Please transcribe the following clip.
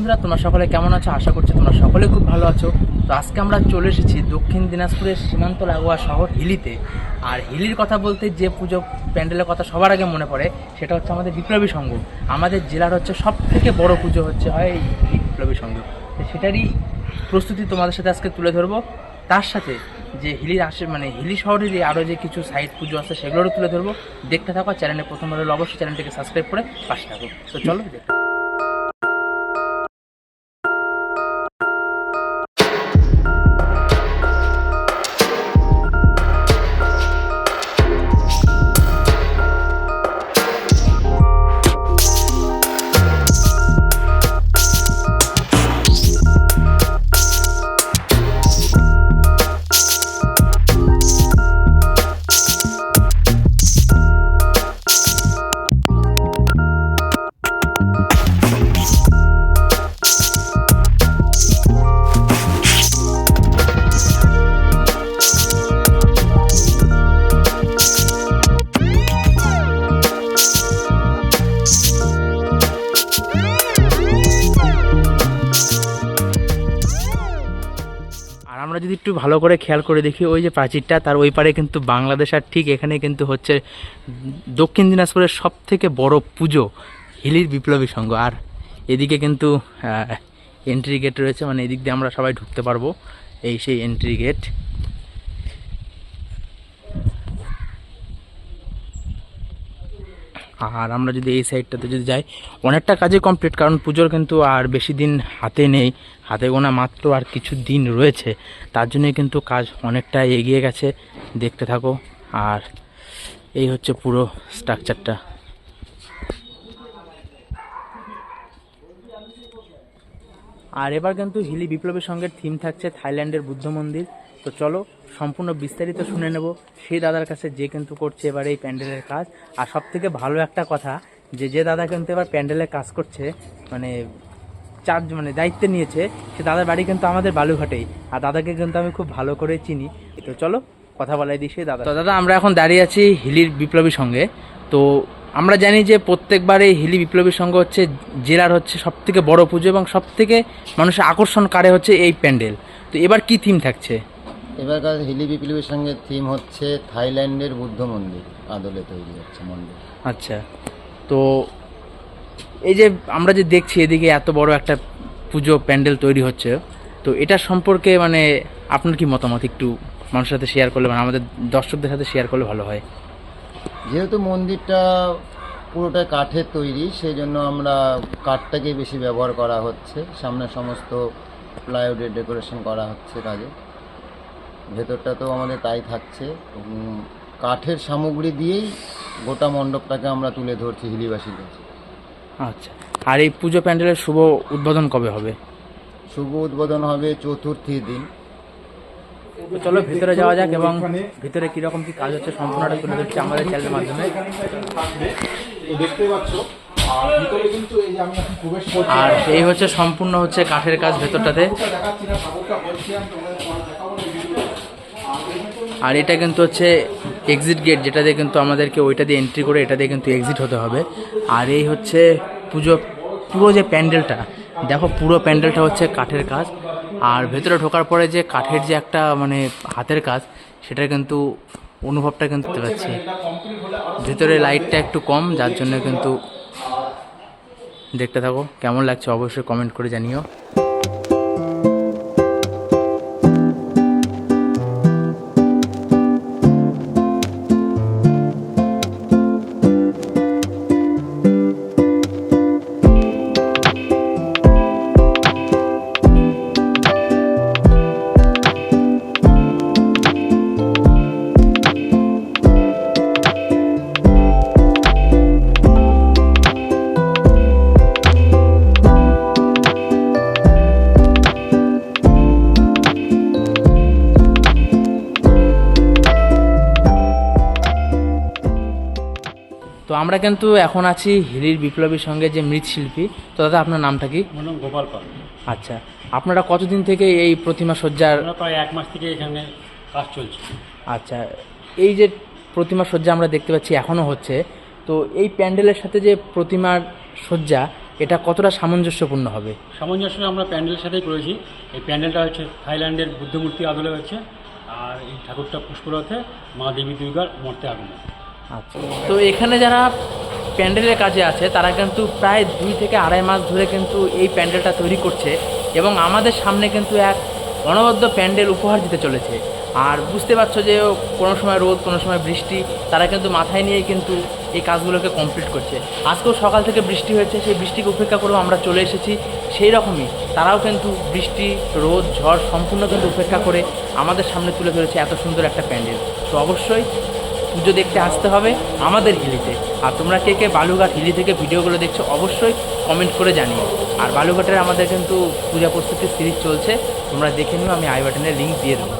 বন্ধুরা, তোমরা সকলে কেমন আছো? আশা করছি তোমরা সকলে খুব ভালো আছো। তো আজকে আমরা চলে এসেছি দক্ষিণ দিনাজপুরের সীমান্ত লাগোয়া শহর হিলিতে। আর হিলির কথা বলতে যে পুজো প্যান্ডেলের কথা সবার আগে মনে পড়ে, সেটা হচ্ছে আমাদের বিপ্লবী সংঘ। আমাদের জেলার হচ্ছে সব থেকে বড় পুজো হচ্ছে হয় এই বিপ্লবী সংঘ। তো সেটারই প্রস্তুতি তোমাদের সাথে আজকে তুলে ধরবো। তার সাথে যে হিলির আসে মানে হিলি শহরে যে আরও যে কিছু সাইড পুজো আছে, সেগুলোরও তুলে ধরবো। দেখতে থাকো চ্যানেলে প্রথমবার হলে অবশ্যই চ্যানেলটিকে সাবস্ক্রাইব করে পাশে থাকো। তো চলো, দেখতে আমরা যদি একটু ভালো করে খেয়াল করে দেখি, ওই যে প্রাচীরটা, তার ওই পারে কিন্তু বাংলাদেশ আর ঠিক এখানে কিন্তু হচ্ছে দক্ষিণ দিনাজপুরের সব থেকে বড় পুজো হিলির বিপ্লবী সংঘ। আর এদিকে কিন্তু এন্ট্রি গেট রয়েছে মানে এদিক দিয়ে আমরা সবাই ঢুকতে পারব, এই সেই এন্ট্রি গেট আর আমরা যদি এই সাইডটাতে যদি যাই, অনেকটা কাজই কমপ্লিট কারণ পুজোর কিন্তু আর বেশি দিন হাতে নেই। হাতে গোনা মাত্র আর কিছু দিন রয়েছে। তার জন্যই কিন্তু কাজ অনেকটা এগিয়ে গেছে। দেখতে থাকো। আর এই হচ্ছে পুরো স্ট্রাকচারটা আর এবার কিন্তু হিলি বিপ্লবের সঙ্গে থিম থাকছে থাইল্যান্ডের বুদ্ধ মন্দির। তো চলো সম্পূর্ণ বিস্তারিত শুনে নেব। সেই দাদার কাছে যে কিন্তু করছে এবার এই প্যান্ডেলের কাজ। আর সব থেকে ভালো একটা কথা, যে যে দাদা কিন্তু এবার প্যান্ডেলের কাজ করছে মানে চার্জ মানে দায়িত্ব নিয়েছে, সে দাদার বাড়ি কিন্তু আমাদের বালুঘাটেই আর দাদাকে কিন্তু আমি খুব ভালো করে চিনি। তো চলো কথা বলাই দিই সেই দাদা তো দাদা, আমরা এখন দাঁড়িয়ে আছি হিলির বিপ্লবীর সঙ্গে। তো আমরা জানি যে প্রত্যেকবার হিলি বিপ্লবী সংঘ হচ্ছে জেলার হচ্ছে সব থেকে বড় পুজো এবং সব থেকে মানুষের আকর্ষণ কারে হচ্ছে এই প্যান্ডেল। তো এবার কি থিম থাকছে? এবারকার হিলি বিপ্লবীর সঙ্গে থিম হচ্ছে থাইল্যান্ডের বুদ্ধ মন্দির আদলে তৈরি হচ্ছে মন্দির। আচ্ছা তো এই যে আমরা যে দেখছি এদিকে এত বড় একটা পুজো প্যান্ডেল তৈরি হচ্ছে তো এটা সম্পর্কে মানে আপনার কি মতামত একটু মানুষের সাথে শেয়ার করলে মানে আমাদের দর্শকদের সাথে শেয়ার করলে ভালো হয়? যেহেতু মন্দিরটা পুরোটাই কাঠের তৈরি সেই জন্য আমরা কাঠটাকে বেশি ব্যবহার করা হচ্ছে। সামনে সমস্ত প্লাইউডের ডেকোরেশন করা হচ্ছে কাজে। ভেতরটা তো আমাদের তাই থাকছে। কাঠের সামগ্রী দিয়েই গোটা মণ্ডপটাকে আমরা তুলে ধরছি হিলিবাসীর কাছে আচ্ছা আর এই পুজো প্যান্ডেলের শুভ উদ্বোধন কবে হবে? শুভ উদ্বোধন হবে চতুর্থীর দিন। চলো ভিতরে যাওয়া যাক এবং ভিতরে কীরকম কি কাজ হচ্ছে সম্পূর্ণটা তুলে ধরছি আমাদের চ্যানেলের মাধ্যমে। দেখতে পাচ্ছ আর ভিতরে কিন্তু এই যে আমি এখন প্রবেশ করছি আর এই হচ্ছে সম্পূর্ণ হচ্ছে কাঠের কাজ ভেতরটাতে। আর এটা কিন্তু হচ্ছে এক্সিট গেট যেটা দিয়ে কিন্তু আমাদেরকে ওইটা দিয়ে এন্ট্রি করে এটা দিয়ে কিন্তু এক্সিট হতে হবে। আর এই হচ্ছে পুজো, পুরো যে প্যান্ডেলটা, দেখো পুরো প্যান্ডেলটা হচ্ছে কাঠের কাজ। আর ভেতরে ঢোকার পরে যে কাঠের যে একটা মানে হাতের কাজ, সেটার কিন্তু অনুভবটা কিন্তু পাচ্ছি। ভেতরে লাইটটা একটু কম, যার জন্য কিন্তু দেখতে থাকো। কেমন লাগছে অবশ্যই কমেন্ট করে জানিও। তো আমরা কিন্তু এখন আছি হিলির বিপ্লবীর সঙ্গে যে মৃৎশিল্পী। তো দাদা আপনার নামটা কি? আমার নাম গোপাল পাল। আচ্ছা আপনারা কতদিন থেকে এই প্রতিমা সজ্জার প্রায় এক মাস থেকে এখানে কাজ চলছে। আচ্ছা এই যে প্রতিমা সজ্জা আমরা দেখতে পাচ্ছি এখনও হচ্ছে তো এই প্যান্ডেলের সাথে যে প্রতিমার সজ্জা এটা কতটা সামঞ্জস্যপূর্ণ হবে? সামঞ্জস্য আমরা প্যান্ডেলের সাথেই করেছি। এই প্যান্ডেলটা হচ্ছে থাইল্যান্ডের বুদ্ধমূর্তি আদলে হচ্ছে আর এই ঠাকুরটা পুষ্পরথে মা দেবী দুর্গার মর্তে আগমন তো এখানে যারা প্যান্ডেলের কাজে আছে, তারা কিন্তু প্রায় দুই থেকে আড়াই মাস ধরে কিন্তু এই প্যান্ডেলটা তৈরি করছে এবং আমাদের সামনে কিন্তু এক অনবদ্য প্যান্ডেল উপহার দিতে চলেছে। আর বুঝতে পারছ যে কোনো সময় রোদ, কোনো সময় বৃষ্টি, তারা কিন্তু মাথায় নিয়েই কিন্তু এই কাজগুলোকে কমপ্লিট করছে। আজকেও সকাল থেকে বৃষ্টি হয়েছে, সেই বৃষ্টিকে উপেক্ষা করেও আমরা চলে এসেছি। সেই রকমই তারাও কিন্তু বৃষ্টি, রোদ, ঝড় সম্পূর্ণ কিন্তু উপেক্ষা করে আমাদের সামনে তুলে ধরেছে এত সুন্দর একটা প্যান্ডেল। তো অবশ্যই পুজো দেখতে আসতে হবে আমাদের হিলিতে আর তোমরা কে কে বালুঘাট হিলি থেকে ভিডিওগুলো দেখছ অবশ্যই কমেন্ট করে জানিও। আর বালুঘাটের আমাদের কিন্তু পূজা প্রস্তুতির সিরিজ চলছে, তোমরা দেখে নিও, আমি আই বাটনের লিঙ্ক দিয়ে দেবো।